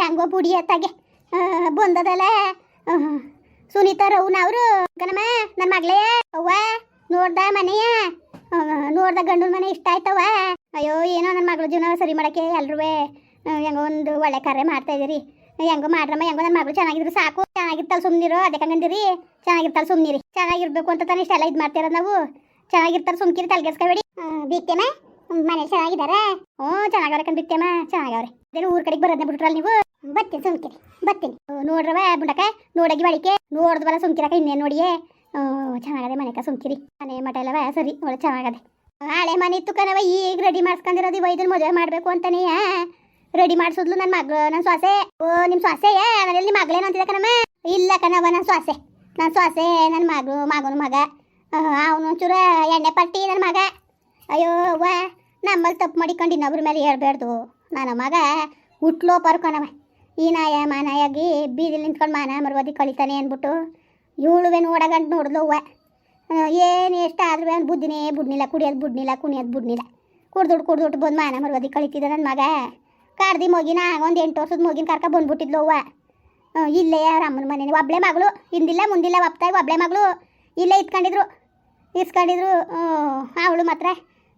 ಹೆಂಗೋ ಬುಡಿ ಅತ್ತಾಗೆ ಬಂದದಲ್ಲ ಸುನೀತಾ ರೌನವರು ಕಣಮ್ಮ ನನ್ನ ಮಗಳೇ, ಅವ್ವ, ನೋಡ್ದ ಮನೆಯ ನೋಡ್ದ ಗಂಡನ ಮನೆ ಇಷ್ಟ ಆಯ್ತವ ಅಯ್ಯೋ, ಏನೋ ನನ್ನ ಮಗಳ ಜೀವನ ಸರಿ ಮಾಡಕ್ಕೆ ಎಲ್ರೂ ಹೆಂಗೋ ಒಂದು ಒಳ್ಳೆ ಕಾರ್ಯ ಮಾಡ್ತಾ ಇದೀರಿ. ಹೆಂಗೋ ಮಾಡ್ರಮ್ಮ, ಹೆಂಗೋ ನನ್ನ ಮಗಳು ಚೆನ್ನಾಗಿದ್ರು ಸಾಕು. ಚೆನ್ನಾಗಿರ್ತಾಳೆ ಸುಮ್ನಿರೋ, ಅದಕ್ಕೆ ಹಂಗಂದಿರಿ. ಚೆನ್ನಾಗಿರ್ತಾಳೆ ಸುಮ್ನಿರಿ. ಚೆನ್ನಾಗಿರ್ಬೇಕು ಅಂತ ತಾನೇ ಇಷ್ಟೆಲ್ಲ ಇದು ಮಾಡ್ತಿರೋದು ನಾವು. ಚೆನ್ನಾಗಿರ್ತಾರೆ ಸುಮ್ಕಿರಿ, ತಲೆಗೆಸ್ಕೊಬೇಡಿ. ಬಿತ್ತೇಮ ಮನೆ ಚೆನ್ನಾಗಿದ್ದಾರೆ? ಹ್ಞೂ, ಚೆನ್ನಾಗವ್ರೆ ಕಣ್ ಬಿತ್ತೇಮ ಚೆನ್ನಾಗವ್ರೆ. ಅದೇನು ಊರ್ ಕಡೆಗೆ ಬರೋದನ್ನ ಬಿಟ್ರಲ್ಲ ನೀವು? ಬರ್ತೀನಿ ಸುಮ್ಕಿರಿ ಬರ್ತೀನಿ ಹ್ಞೂ, ನೋಡ್ರವ ಬುಡಕ ನೋಡಗಿ ಬಳಿಕೆ ನೋಡಿದ್ವಲ್ಲ ಸುಮ್ಕಿರಕ ಇನ್ನೇನು ನೋಡಿಯೇ? ಚೆನ್ನಾಗದೆ ಮನೆಕ ಸುಮ್ಕಿರಿ. ಮನೆ ಮಠ ಇಲ್ಲವ ಸರಿ ಒಳ್ಳೆ ಚೆನ್ನಾಗದೆ. ಹಳೆ ಮನೆ ಇತ್ತು ಕಣವ ಈಗ ರೆಡಿ ಮಾಡ್ಸ್ಕೊಂಡಿರೋದು ವೈದ್ಯನ ಮದುವೆ ಮಾಡಬೇಕು ಅಂತಾನೆ ರೆಡಿ ಮಾಡಿಸಿದ್ಲು ನನ್ನ ಮಗ ನನ್ನ ಸೊಸೆ. ಓ ನಿಮ್ಮ ಸೊಸೆಯ? ಮನೇಲಿ ನಿಮ್ಮ ಮಗಳೇನು ಅಂತಿದೆ ಕಣಮ್ಮ? ಇಲ್ಲ ಕಣವ ನನ್ನ ಸೊಸೆ. ನನ್ನ ಸೊಸೆ ನನ್ನ ಮಗಳು ಮಗನ ಮಗ. ಅವನು ಚೂರ ಎಣ್ಣೆ ಪಟ್ಟಿ ನನ್ನ ಮಗ. ಅಯ್ಯೋ ಅವ್ವ ನಮ್ಮಲ್ಲಿ ತಪ್ಪು ಮಾಡಿಕೊಂಡು ಇನ್ನೊಬ್ರ ಮೇಲೆ ಹೇಳ್ಬಾರ್ದು ನನ್ನ ಮಗ ಹುಟ್ಲೋ ಪರ್ಕೊನವ ಈ ನಾಯ ಮಾನಾಯಾಗಿ ಬೀದಿ ನಿಂತ್ಕೊಂಡು ಮಾನ ಮರ್ವದಿ ಕಳಿತಾನೆ ಅಂದ್ಬಿಟ್ಟು ಇವಳುವೆ ನೋಡಿದ್ಲು ಅವ್ವ ಏನು ಎಷ್ಟಾದ್ರೂ ಅವ್ನು ಬುದ್ಧಿನೇ ಬುಡ್ನಿಲ್ಲ, ಕುಡಿಯೋದು ಬುಡ್ನಿಲ್ಲ, ಕುಣಿಯೋದು ಬುಡ್ನಿಲ್ಲ. ಕುಡ್ದುಟ್ಟು ಕುಡ್ದುಟ್ಟು ಬಂದು ಮಾನ ಮರ್ವದಿ ಕಳಿತಿದ್ದ ನನ್ನ ಮಗ. ಕಾರ್ದಿ ಮಗಿನ, ಒಂದು ಎಂಟು ವರ್ಷದ ಮಗಿನ ಕರ್ಕ ಬಂದ್ಬಿಟ್ಟಿದ್ಲು ಅವ್ವ ಇಲ್ಲೇ ಇಲ್ಲೇ ಅಮ್ಮನ ಮನೆ ಒಬ್ಳೆ ಮಗಳು, ಹಿಂದಿಲ್ಲ ಮುಂದಿಲ್ಲ ಒಪ್ತಾಯಿ ಒಬ್ಳೆ ಮಗಳು ಇಲ್ಲೇ ಇತ್ಕೊಂಡಿದ್ರು ಇಸ್ಕೊಂಡಿದ್ರು ಅವಳು ಮಾತ್ರ.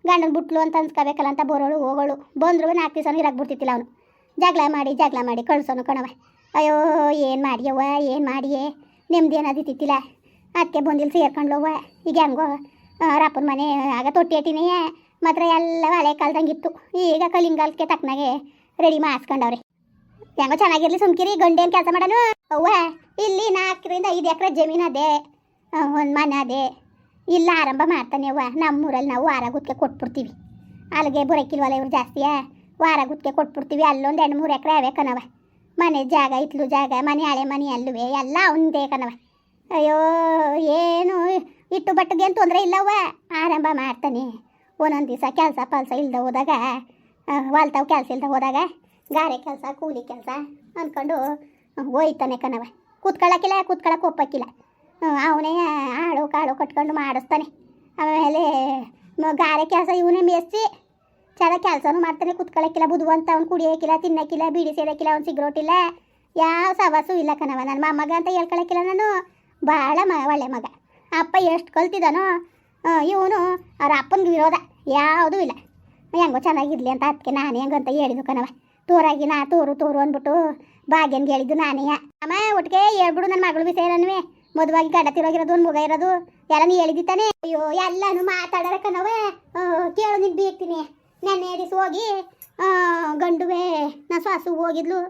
ಗಂಡನ ಬಿಟ್ಲು ಅಂತ ಅನ್ಸ್ಕೋಬೇಕಲ್ಲ ಅಂತ ಬೋರೋಳು ಹೋಗೋಳು. ಬಂದ್ರು ನಾಲ್ಕು ದಿವಸ ಇರಕ್ಕೆ ಬಿಡ್ತಿತ್ತಿಲ್ಲ ಅವನು. ಜಗಳ ಮಾಡಿ ಜಗಳ ಮಾಡಿ, ಕಳ್ಸೋನು ಕಣವ ಅಯ್ಯೋ, ಏನು ಮಾಡಿಯವ್ವ, ಏನು ಮಾಡಿಯೇ? ನೆಮ್ಮದಿ ಅನ್ನೋದಿತ್ತಿಲ್ಲ ಅದಕ್ಕೆ ಬಂದಿಲ್ಲ ಸೇರ್ಕೊಂಡ್ಲವ್ವ. ಈಗ ಹೆಂಗೋ ರಾಪನ ಮನೆ ಆಗ ತೊಟ್ಟಿ ಅಟ್ಟಿನೇ ಮಾತ್ರ ಎಲ್ಲ ಹಳೆ ಕಾಲ್ದಂಗಿತ್ತು ಈಗ ಕಲಿಂಗಾಲಕ್ಕೆ ತಕ್ಕನಾಗೆ ರೆಡಿ ಮಾಡಿಸ್ಕೊಂಡವ್ರೆ. ಹೆಂಗೋ ಚೆನ್ನಾಗಿರ್ಲಿ ಸುಮ್ಕಿರಿ, ಗಂಡೇನು ಕೆಲಸ ಮಾಡೋನು ಅವ್ವ, ಇಲ್ಲಿ ನಾಲ್ಕರಿಂದ ಐದು ಎಕರೆ ಜಮೀನು ಅದೇ ಒಂದು ಮನೆ ಅದೇ. ಇಲ್ಲ, ಆರಂಭ ಮಾಡ್ತಾನೆ ಅವ್ವ. ನಮ್ಮೂರಲ್ಲಿ ನಾವು ವಾರ ಗುತ್ತಿಗೆ ಕೊಟ್ಬಿಡ್ತೀವಿ. ಅಲ್ಲಿಗೆ ಬರೋಕ್ಕಿಲ್ವಲ್ಲ ಇವ್ರು ಜಾಸ್ತಿಯಾ ವಾರ ಗುತ್ತಿಗೆ ಕೊಟ್ಬಿಡ್ತೀವಿ. ಅಲ್ಲೊಂದು ಎರಡು ಮೂರು ಎಕರೆ ಅವೇ ಕಣವ ಮನೆ ಜಾಗ, ಇತ್ಲು ಜಾಗ, ಮನೆ ಹಳೆ ಮನೆ ಅಲ್ಲುವೆ, ಎಲ್ಲ ಒಂದೇ ಕಣವ ಅಯ್ಯೋ, ಏನು ಇಟ್ಟು ಬಟ್ಟಿಗೆ ಏನು ತೊಂದರೆ ಇಲ್ಲವ್ವ? ಆರಂಭ ಮಾಡ್ತಾನೆ. ಒಂದೊಂದು ದಿವಸ ಕೆಲಸ ಪಲ್ಸ ಇಲ್ದ ಹೋದಾಗ ಹೊಲ್ತಾವ್ ಕೆಲಸ ಇಲ್ದ ಹೋದಾಗ, ಗಾರೆ ಕೆಲಸ, ಕೂಲಿ ಕೆಲಸ ಅಂದ್ಕೊಂಡು ಹೋಯ್ತಾನೆ ಕಣವ ಕೂತ್ಕೊಳ್ಳೋಕ್ಕಿಲ್ಲ, ಕೂತ್ಕೊಳ್ಳೋಕೆ ಒಪ್ಪಕ್ಕಿಲ್ಲ. ಅವನೇ ಆಳು ಕಾಳು ಕಟ್ಕೊಂಡು ಮಾಡಿಸ್ತಾನೆ. ಆಮೇಲೆ ಗಾರೆ ಕೆಲಸ ಇವನೇ ಮೇಯಿಸಿ ಚೆನ್ನಾಗಿ ಕೆಲಸನೂ ಮಾಡ್ತಾನೆ ಕುತ್ಕೊಳ್ಳೋಕ್ಕಿಲ್ಲ ಬುದ್ವಂತ ಅವ್ನು ಕುಡಿಯೋಕ್ಕಿಲ್ಲ ತಿನ್ನೋಕ್ಕಿಲ್ಲ ಬೀಡಿ ಸೇರೋಕ್ಕಿಲ್ಲ ಅವ್ನು ಸಿಗ್ರೋಟಿಲ್ಲ. ಯಾವ ಸವಾಸು ಇಲ್ಲ ಕಣವ, ನನ್ನ ಮೊಮ್ಮಗ ಅಂತ ಹೇಳ್ಕೊಳಕ್ಕಿಲ್ಲ ನಾನು. ಭಾಳ ಮ ಒಳ್ಳೆ ಮಗ. ಅಪ್ಪ ಎಷ್ಟು ಕಲ್ತಿದ್ದಾನೋ ಇವನು ಅವ್ರ ಅಪ್ಪನಿಗೆ ವಿರೋಧ, ಯಾವುದೂ ಇಲ್ಲ. ಹೆಂಗೋ ಚೆನ್ನಾಗಿರಲಿ ಅಂತ ಅದಕ್ಕೆ ನಾನೇ ಹೆಂಗಂತ ಹೇಳಿದ್ದು ಕಣವ. ತೋರಾಗಿ ನಾ ತೋರು ತೋರು ಅಂದ್ಬಿಟ್ಟು ಭಾಗ್ಯನ್ಗೆ ಹೇಳಿದ್ದು ನಾನೇ. ಅಮ್ಮ, ಒಟ್ಟಿಗೆ ಹೇಳ್ಬಿಡು, ನನ್ನ ಮಗಳು ವಿಷಯನೂ ಮದುವಾಗಿ ಗಂಡ ತಿರೋಗಿರೋದು, ಒಂದು ಮಗ ಇರೋದು, ಎಲ್ಲ ನೀ ಹೇಳಿದಿತಾನೆ ಅಯ್ಯೋ, ಎಲ್ಲಾನು ಮಾತಾಡೋರ ಕಣವ ಕೇಳು ನಿನ್ ಬೀಗ್ತೀನಿ. ನೆನ್ನೆ ದಿವಸ ಹೋಗಿ ಗಂಡುವೆ, ನಾ ಸಾಸು ಹೋಗಿದ್ಲು.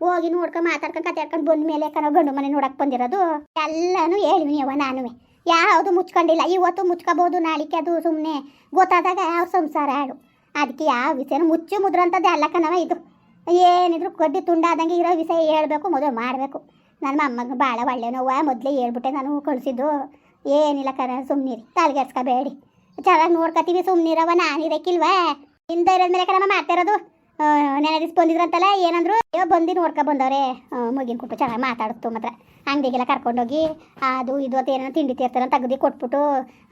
ಹೋಗಿ ನೋಡ್ಕೊಂಡು ಮಾತಾಡ್ಕೊಂಡು ಕತ್ತಾಡ್ಕೊಂಡು ಬಂದ ಮೇಲೆ ನಾವು ಗಂಡು ಮನೆ ನೋಡಕ್ಕೆ ಬಂದಿರೋದು. ಎಲ್ಲಾನು ಹೇಳಿವ್ನಿ ಅವ ನಾನುವೆ. ಯಾವುದು ಮುಚ್ಕೊಂಡಿಲ್ಲ. ಇವತ್ತು ಮುಚ್ಕೋಬೋದು ನಾಳಿಕೆ ಅದು ಸುಮ್ಮನೆ ಗೊತ್ತಾದಾಗ ಯಾವ ಸಂಸಾರ ಹಾಳು. ಅದಕ್ಕೆ ಯಾವ ವಿಷಯನೂ ಮುಚ್ಚು ಮುದ್ರಂಥದ್ದು ಅಲ್ಲ ಕಣವ ಇದು. ಏನಿದ್ರು ಕಡ್ಡಿ ತುಂಡಾದಂಗೆ ಇರೋ ವಿಷಯ ಹೇಳಬೇಕು, ಮದುವೆ ಮಾಡಬೇಕು. ನನ್ನ ಅಮ್ಮಗೆ ಭಾಳ ಒಳ್ಳೆನವ್ವ ಮೊದಲೇ ಹೇಳ್ಬಿಟ್ಟೆ ನಾನು ಕಳಿಸಿದ್ದು. ಏನಿಲ್ಲ ಕರ ಸುಮ್ಮನಿರಿ ತಲೆಗೆಡ್ಸ್ಕೋಬೇಡಿ ಚೆನ್ನಾಗಿ ನೋಡ್ಕೊತೀವಿ ಸುಮ್ಮನಿರವ ನಾನಿರಕ್ಕಿಲ್ವಾ ಹಿಂದೆ ಇರೋದ್ ಮೇಲೆ ಕರಮ್ಮ ಮಾತಾಡೋದು ನೆನೆ ದಿವ್ಸ ಬಂದಿದ್ರಂತಲ್ಲ, ಏನಂದ್ರು, ಅಯ್ಯೋ, ಬಂದು ನೋಡ್ಕೊ ಬಂದವ್ರೆ. ಮುಗಿನ ಕೊಟ್ಟು ಚೆನ್ನಾಗಿ ಮಾತಾಡ್ತು ಮಾತ್ರ. ಅಂಗಡಿಗೆಲ್ಲ ಕರ್ಕೊಂಡೋಗಿ ಅದು ಇದು ಅಂತ ಏನೋ ತಿಂಡಿ ತೀರ್ತಾರ ತೆಗ್ದು ಕೊಟ್ಬಿಟ್ಟು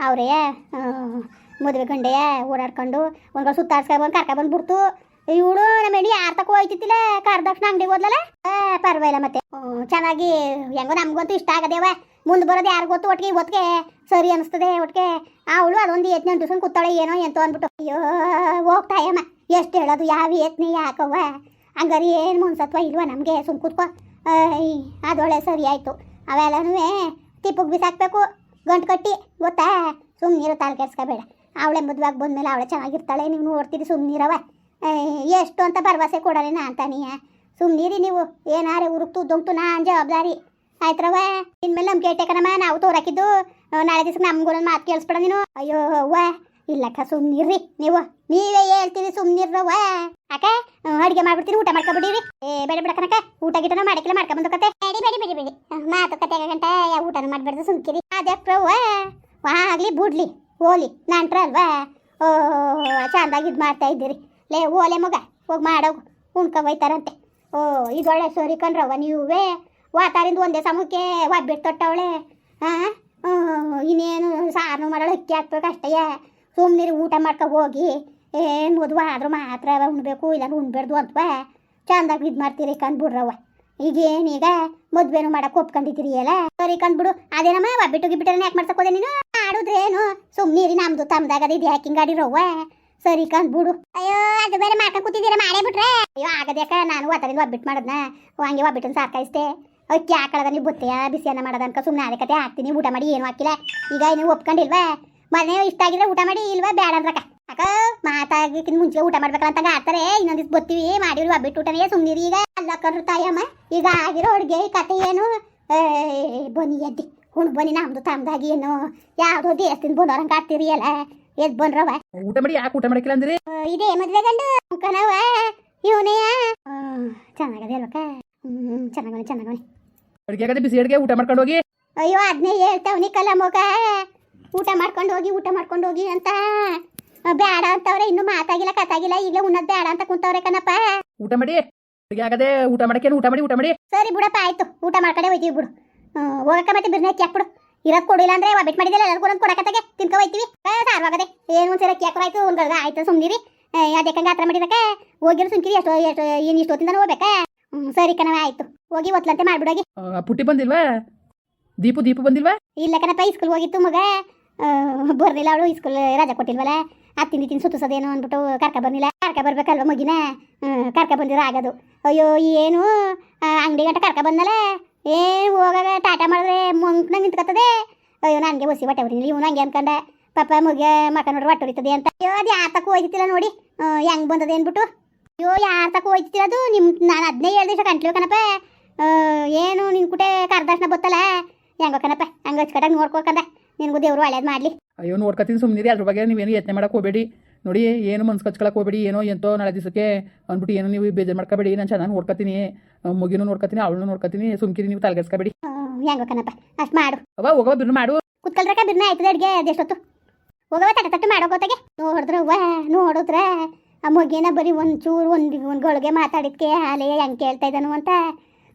ಅವರೇ ಮದುವೆ ಗಂಡೆಯ ಓಡಾಡ್ಕೊಂಡು ಒಂದು ಸುತ್ತಾಡ್ಸ್ಕೊ ಬಂದು ಕರ್ಕೊಬಂದು ಬಿಡ್ತು ಇವಳು ನಮ್ಮ ಹೆಣ್ಣು ಯಾರ ತಕ ಹೋಯ್ತಿತ್ತಿಲ್ಲ ಕರ್ದಕ್ಷಣ ಅಂಗಡಿ ಹೋದ್ಲಲ್ಲ? ಆ, ಪರವಾಗಿಲ್ಲ ಮತ್ತೆ. ಚೆನ್ನಾಗಿ ಹೆಂಗೋ ನಮ್ಗಂತೂ ಇಷ್ಟ ಆಗದೇವ ಮುಂದೆ ಬರೋದು ಯಾರು ಗೊತ್ತು ಒಟ್ಟಿಗೆ ಒತ್ತಿಗೆ ಸರಿ ಅನಿಸ್ತದೆ ಒಟ್ಟಿಗೆ ಅವಳು ಅದೊಂದು ಯತ್ನೆ ಸುಮ್ ಕೂತಾಳೆ ಏನೋ ಎಂತ ಅಂದ್ಬಿಟ್ಟು. ಅಯ್ಯೋ ಹೋಗ್ತಾಯಮ್ಮ ಎಷ್ಟು ಹೇಳೋದು ಯಾವ ಯತ್ನೆ ಯಾಕವ್ವ? ಹಂಗಾರೆ ಏನು ಮುನ್ಸತ್ವ ಇಲ್ವಾ ನಮಗೆ? ಸುಮ್ ಕೂತ್ಕೋ. ಅದೊಳ್ಳೆ ಸರಿ ಆಯಿತು. ಅವೆಲ್ಲನೂ ತಿಪ್ಪಗೆ ಬಿಸಾಕ್ಬೇಕು ಗಂಟು ಕಟ್ಟಿ ಗೊತ್ತಾ? ಸುಮ್ಮನಿರು ತಾಲ್ ಕೆಡ್ಸ್ಕೋಬೇಡ. ಅವಳೆ ಮದುವೆಗೆ ಬಂದಮೇಲೆ ಅವಳೆ ಚೆನ್ನಾಗಿರ್ತಾಳೆ ನೀವು ನೋಡ್ತೀರಿ ಸುಮ್ಮನಿರವ ಎಷ್ಟು ಅಂತ ಭರವಸೆ ಕೊಡಲಿ ನಾ ಅಂತಾನೀಯ ಸುಮ್ಮನಿರಿ ನೀವು. ಏನಾರೆ ಉರುಕ್ತು ದುಂಕ್ತು ನಾನು ಜವಾಬ್ದಾರಿ. ಆಯ್ತ್ರವ ಇನ್ಮೇಲೆ ನಮ್ಗೆ ಕೇಟಕನಮ್ಮ ನಾವು ತೋರಾಕಿದ್ದು. ನಾಳೆ ದಿವಸ ನಮ್ಗೂ ಒಂದು ಮಾತು ಕೇಳಿಸ್ಬೇಡ ನೀನು. ಅಯ್ಯೋ ಅವ್ವ. ಇಲ್ಲಕ್ಕ ಸುಮ್ಮನಿರ್ರಿ ನೀವು. ನೀವೇ ಹೇಳ್ತೀರಿ ಸುಮ್ಮನಿರ್ರವ್ವ ಅಕ್ಕ ಅಡುಗೆ ಮಾಡ್ಬಿಡ್ತೀನಿ ಊಟ ಮಾಡ್ಕೊಬಿಡಿರಿ. ಏ ಬೇಡ ಬೇಡ ಕನಕ ಊಟ ಗಿಟನ ಮಾಡಕ್ಕಿಲ್ಲ ಮಾಡ್ಕೊಂಬಂದು ಬೇಡಿ ಬೇಡಿ ಬೇಡಿ ಬೇಡಿ. ಮಾತುಕತೆ ಗಂಟ ಊಟನ ಮಾಡ್ಬಾರ್ದು ಸುಮ್ಕಿರಿ. ವಾ ಆಗ್ಲಿ ಬುಡ್ಲಿ ಹೋಲಿ ನಾನ್ಟ್ರ ಅಲ್ವಾ ಓ ಚಂದಾಗಿ ಇದು ಮಾಡ್ತಾ ಇದ್ದೀರಿ. ಲೇ ಓಲೆ ಮಗ, ಹೋಗಿ ಮಾಡೋಗು ಉಣ್ಕ ಒಯ್ತಾರಂತೆ ಓ ಒಳ್ಳೆ ಸೋರಿ ಕಣ್ರವ್ವ ನೀವೇ. ವಾತಾರಿಂದ ಒಂದೇ ಸಮಕ್ಕೆ ಒಬ್ಬಿಟ್ಟು ತೊಟ್ಟವಳೆ. ಹಾಂ ಇನ್ನೇನು ಸಾರು ಮಾಡೋಳು ಅಕ್ಕಿ ಹಾಕ್ಬೇಕು ಅಷ್ಟೇ. ಸುಮ್ಮನೆ ಊಟ ಮಾಡ್ಕೊ ಹೋಗಿ. ಏನು ಮದುವೆ ಆದರೂ ಮಾತ್ರ ಉಣ್ಬೇಕು ಇಲ್ಲ ಉಣ್ಬಾರ್ದು ಅಂತವ. ಚಂದಾಗಿ ಇದು ಮಾಡ್ತೀರಿ ಕಂದ್ಬಿಡ್ರವ್ವ ಈಗೇನು ಈಗ ಮದ್ವೆನೂ ಮಾಡಕ್ಕೆ ಒಪ್ಕೊಂಡಿದ್ದೀರಿ ಎಲ್ಲ ಸರಿ ಕಂದ್ಬಿಡು ಅದೇನಮ್ಮ ಒಬ್ಬಿಟ್ಟು ಗಿಬ್ಬಿಟ್ಟರನ್ನ ಯಾಕೆ ಮಾಡ್ಸಕ್ಕೋದೆ ನೀನು? ಆಡುದ್ರೇನು ರೀ ನಮ್ಮದು ತಮ್ದಾಗದ ಇದು ಹ್ಯಾಕಿಂಗ್ ಆಡಿರವ್ವ. ಸರಿ ಕಂದ್ಬಿಡು ಅಯ್ಯೋ, ಅದು ಬೇರೆ ಮಾಡ್ಕೊಂಡ್ ಕೂತಿದ್ದೀರಾ? ಮಾಡೇ ಬಿಟ್ರೆ? ಅಯ್ಯೋ ಆಗದ್ಯಾಕ ನಾನು ಒತ್ತರಿಂದ ಒಬ್ಬಿಟ್ಟು ಮಾಡದ್ನ? ಹಂಗೆ ಒಬ್ಬಿಟ್ಟನ್ ಸಾಕಾಯಿಸ್ತೆ ಅಕ್ಕಿ ಹಾಕಳದ ನೀವು ಬುತ್ತೆಯ ಬಿಸಿ ಅನ್ನ ಮಾಡೋದ ಅನ್ಕ ಸುಮ್ಮನೆ ಅದೇ ಕತೆ ಹಾಕ್ತೀನಿ, ಊಟ ಮಾಡಿ ಏನು ಹಾಕಿಲ್ಲ. ಈಗ ನೀವು ಒಪ್ಕೊಂಡಿಲ್ವಾ? ಮನೆ ಇಷ್ಟ ಆಗಿದ್ರೆ ಊಟ ಮಾಡಿ, ಇಲ್ವಾ ಬೇಡ ಅಂದ್ರಕ್ಕ ಅಕ್ಕ ಮಾತಾಗಿಕ್ಕಿಂತ ಮುಂಚೆ ಊಟ ಮಾಡ್ಬೇಕಲ್ಲ ಅಂತ ಆಡ್ತಾರೆ. ಇನ್ನೊಂದಿಸ್ ದಿವ್ಸ ಬತ್ತೀವಿ ಮಾಡಿರಿ ಒಬ್ಬಿಟ್ಟು ಊಟನೇ, ಸುಮ್ನಿರಿ ಈಗ. ಅಲ್ಲಕ್ಕಂದ್ರು ತಾಯಮ್ಮ, ಈಗ ಆಗಿರೋ ಅಡುಗೆ ಕತೆ ಏನು? ಬನ್ನಿ ಎದ್ದಿ ಹುಣ್ ಬನ್ನಿ ನಮ್ದು ತಮ್ದಾಗಿ ಏನು ಯಾವುದೋ ದೇವಸ್ಥಾನ ಬಂದವ್ರಂಗೆ ಕಾಡ್ತೀರಿ ಅಲ್ಲ ಎದ್ ಬಂದ್ರವ? ಊಟ ಮಾಡಿ ಯಾಕೆ ಊಟ ಮಾಡಕ್ಕಿಲ್ಲ ಅಂದ್ರೆ? ಇದೇ ಮದ್ವೆ ಗಂಡು ಕನವ ಇವನೇ ಚೆನ್ನಾಗದೆ ಅಲ್ವಕ್ಕ ಹ್ಮ್ ಚೆನ್ನಾಗವನೆ ಚೆನ್ನಾಗವನೆ. ಅಡ್ಗೆ ಆಗದೆ ಬಿಸಿ ಅಡ್ಗೆ ಊಟ ಮಾಡ್ಕೊಂಡು ಹೋಗಿ? ಅಯ್ಯೋ ಅದನ್ನೇ ಹೇಳ್ತಾವನಿ ಕಲ ಮಗ. ಊಟ ಮಾಡ್ಕೊಂಡು ಹೋಗಿ ಊಟ ಮಾಡ್ಕೊಂಡು ಹೋಗಿ ಅಂತ. ಬ್ಯಾಡ ಬೇಡ ಅಂತವ್ರೆ ಇನ್ನು ಮಾತಾಗಿಲ್ಲ ಕತಾಗಿಲ್ಲ ಈಗಲೇ ಉಣ್ಣದ್ ಬೇಡ ಅಂತ ಕುಂತವ್ರೆ ಕಣಪ್ಪ. ಊಟ ಮಾಡಿ? ಅಡ್ಗೆ ಆಗದೆ ಊಟ ಮಾಡಕ್ಕೆ ಊಟ ಮಾಡಿ ಊಟ ಮಾಡಿ. ಸರಿ ಬಿಡಪ್ಪ ಆಯ್ತು. ಊಟ ಮಾಡ್ಕೊಂಡೆ ಹೋಯ್ತೀವಿ ಬಿಡು. ಹೋಗಕ್ಕ ಮತ್ತೆ ಬಿರ್ನೆ ಹಾಕ್ಬಿಡು. ಇರೋದ್ ಕೊಡಿಲ್ಲ ಅಂದ್ರೆ ಒಬ್ಬಿಟ್ಟು ಮಾಡಿದಿಲ್ಲ ಎಲ್ಲರಿಗೂ ಒಂದು ಕೊಡಕತ್ತಾಗೆ. ತಿನ್ಕೊ ಹೋಯ್ತೀವಿ. ಸಾರವಾಗದೆ. ಏನು ಒಂದ್ಸರಿ ಅಕ್ಕಿ ಹಾಕೋರಾಯ್ತು ಒಂದು ಗಳ್ಗ ಆಯ್ತು ಸುಮ್ನಿರಿ. ಅದಕ್ಕಂಗೆ ಆತರ ಮಾಡಿದಕ್ಕೆ ಹೋಗಿರೋ ಸುಮ್ಕಿರಿ ಎಷ್ಟು ಎಷ್ಟು ಏನು ಇಷ್ಟೊತ್ತಿಂದ ಹೋಗ್ಬೇಕಾ. ಹ್ಮ್ ಸರಿ ಕಣವ ಆಯ್ತು. ಹೋಗಿ ಒತ್ಲಂತೆ ಮಾಡ್ಬಿಡೋಗಿ ಪುಟ್ಟಿ ಬಂದಿಲ್ವಾ? ದೀಪು ದೀಪು ಬಂದಿಲ್ವಾ? ಇಲ್ಲ ಕಣಪ್ಪ ಸ್ಕೂಲ್ ಹೋಗಿತ್ತು ಮಗ. ಬರ್ಲಿಲ್ಲ ಅವಳು ಸ್ಕೂಲ್ ರಜಾ ಕೊಟ್ಟಿಲ್ವಲ್ಲ. ಅತ್ತಿನ ತಿನ್ ಸುತ್ತಿಸೋದೇನು ಅಂದ್ಬಿಟ್ಟು ಕರ್ಕ ಬರ್ಲಿಲ್ಲ. ಕರ್ಕ ಬರ್ಬೇಕಲ್ವ ಮಗಿನ? ಕಾರ್ಕ ಬಂದಿರೋ ಆಗೋದು. ಅಯ್ಯೋ ಏನು? ಅಂಗಡಿ ಗಂಟ ಕರ್ಕ ಬಂದಲ್ಲ? ಏನು ಹೋಗಾಗ ಟಾಟಾ ಮಾಡಿದ್ರೆ ಮುಂಕ್ನ ನಿಂತ್ಕೊತದೆ. ಅಯ್ಯೋ, ನನಗೆ ಒಸಿ ಹೊಟ್ಟೆ ಹೊಡಿಲಿ ಇವನು ಹಂಗೆ ಅನ್ಕೊಂಡ. ಪಾಪ ಮುಗಿಯ ಮಕ್ಕ ನೋಡ್ರಿ ಹೊಟ್ಟೆ ಹೊಡಿತದೆ ಅಂತ. ಅಯ್ಯೋ, ಅದು ಯಾರ ತಕ್ಕ ಹೋಯ್ತಿಲ್ಲ ನೋಡಿ. ಹೆಂಗ್ ಬಂದದೆ ಅಂದ್ಬಿಟ್ಟು ಅಯ್ಯೋ, ಯಾರ ತಕ್ಕ ಅದು. ನಿಮ್ ನಾನು ಅದನ್ನೇ ಹೇಳ್ದೆ ಕಂಟ್ಲಿ ಕಣಪ್ಪ. ಏನು ನಿನ್ ಕುಟೆ ಕರ್ದರ್ಶನ ಬತ್ತಲ್ಲ ಹೆಂಗೋ ಕಣಪ್ಪ, ಹಂಗ ಹಚ್ಕಟಾಗ ನೋಡ್ಕೋಕಂದ ನಿನಗೂ ದೇವ್ರು ಒಳ್ಳೇದು ಮಾಡಲಿ. ಅಯ್ಯೋ ನೋಡ್ಕೊತೀನಿ ಸುಮ್ಮನಿರಿ ಅದ್ರ ಬಗ್ಗೆ ನೀವೇನು ಯತ್ನೆ ಮಾಡಕ್ಕೆ ಹೋಗಬೇಡಿ. ನೋಡಿ ಏನು ಮನ್ಸು ಕಚ್ಕೊಳಕ್ಕೆ ಹೋಗ್ಬೇಡಿ ಏನೋ ಎಂತೋ ನಾಳೆ ದಿವಸಕ್ಕೆ ಅಂದ್ಬಿಟ್ಟು ಏನೋ ನೀವು ಬೇಜಾರು ಮಾಡ್ಕೋಬೇಡಿ ನಾನು ಚೆನ್ನಾಗಿ ನೋಡ್ಕೊತೀನಿ ಮುಗಿನೂ ನೋಡ್ಕೊತೀನಿ ಅವಳನ್ನು ನೋಡ್ಕೊತೀನಿ ಸುಮ್ಕಿರಿ ನೀವು ತಲೆಗೆಸ್ಕೋಬೇಡಿ ಆ, ಹೆಂಗೋ ಕಣಪ್ಪ ಅಷ್ಟು ಮಾಡು. ಅವ ಹೋಗವ ಬಿರ್ನು ಮಾಡು. ಕುತ್ಕೊಳ್ರಕ ಬಿರ್ನ ಆಯ್ತದೆ ಅಡುಗೆ ಅದೆಷ್ಟೊತ್ತು ಹೋಗವ ತಟ ತಟ್ಟು ಮಾಡೋ ಗೊತ್ತಾಗೆ. ನೋಡಿದ್ರ ವಾ ನೋಡಿದ್ರ ಆ ಮಗಿನ ಬರೀ ಒಂದು ಚೂರು ಒಂದು ಒಂದು ಗಳಿಗೆ ಮಾತಾಡಿದ್ಕೆ ಹಾಲೆ ಹೆಂಗೆ ಕೇಳ್ತಾ ಇದ್ದಾನು ಅಂತ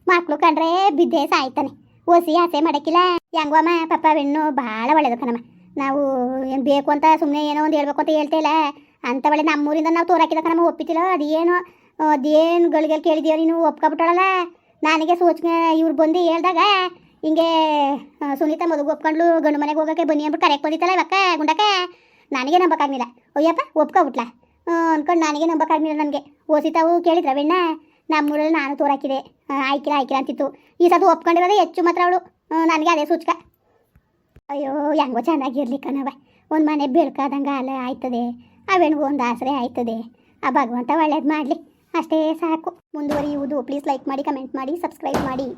ಮಕ್ಕಳು ಕಂಡ್ರೆ ಬಿದ್ದೆ ಸಾಯ್ತಾನೆ. ಓಸಿ ಆಸೆ ಮಾಡಕ್ಕಿಲ್ಲ. ಹೆಂಗವಮ್ಮ ಪಪ್ಪ ಬೆಣ್ಣು ಭಾಳ ಒಳ್ಳೇದು ಕಣಮ್ಮ. ನಾವು ಏನು ಬೇಕು ಅಂತ ಸುಮ್ಮನೆ ಏನೋ ಒಂದು ಹೇಳ್ಬೇಕು ಅಂತ ಹೇಳ್ತಾ ಇಲ್ಲ. ಅಂತ ಒಳ್ಳೆ ನಮ್ಮೂರಿಂದ ನಾವು ತೋರಾಕಿದ ನಮಗೆ ಒಪ್ಪಿತಿಲ್ಲ. ಅದೇನು ಅದೇನು ಗಳಿಗೆ ಕೇಳಿದ್ಯೋ ನೀನು? ಒಪ್ಕೊಬಿಟ್ಟಳಲ್ಲ? ನನಗೆ ಸೂಚನೆ ಇವ್ರು ಬಂದು ಹೇಳ್ದಾಗ ಹಿಂಗೆ ಸುನೀತಾ ಮದುವೆ ಒಪ್ಕೊಂಡ್ಲು ಗಂಡು ಮನೆಗೆ ಹೋಗೋಕೆ ಬನ್ನಿ ಅಂದ್ಬಿಟ್ಟು ಕರೆಕ್ಟ್ ಬಂದಿತ್ತಲ್ಲ ಇವಕ್ಕ, ಗುಂಡಕ್ಕೆ? ನನಗೆ ನಂಬಕ್ಕಾಗಲಿಲ್ಲ. ಅಯ್ಯಪ್ಪ, ಒಪ್ಕೊಬಿಟ್ಲ? ಅಂದ್ಕೊಂಡು ನನಗೆ ನಂಬಕ್ಕಾಗಲಿಲ್ಲ ನನಗೆ. ಓಸಿತಾವು ಕೇಳಿದ್ರ ಬೆಣ್ಣ ನಮ್ಮೂರಲ್ಲಿ ನಾನು ತೋರಾಕಿದೆ. ಆಯ್ಕಿಲ್ಲ ಆಯ್ಕಿಲ್ಲ ಅಂತಿತ್ತು. ಈ ಸತ್ತು ಒಪ್ಕೊಂಡಿರೋದೇ ಹೆಚ್ಚು ಮಾತ್ರ ಅವಳು. ನನಗೆ ಅದೇ ಸೂಚಕ. ಅಯ್ಯೋ, ಹೆಂಗೋ ಚೆನ್ನಾಗಿರ್ಲಿ ಕಣವ ಒಂದು ಮನೆ ಬೆಳ್ಕಾದಂಗೆ ಅಲ್ಲ ಆಯ್ತದೆ. ಅವೆಣ್ಗೂ ಒಂದು ಆಸರೆ ಆಯ್ತದೆ. ಆ ಭಗವಂತ ಒಳ್ಳೇದು ಮಾಡಲಿ. ಅಷ್ಟೇ ಸಾಕು. ಮುಂದುವರಿಯುವುದು. ಪ್ಲೀಸ್ ಲೈಕ್ ಮಾಡಿ ಕಮೆಂಟ್ ಮಾಡಿ ಸಬ್ಸ್ಕ್ರೈಬ್ ಮಾಡಿ.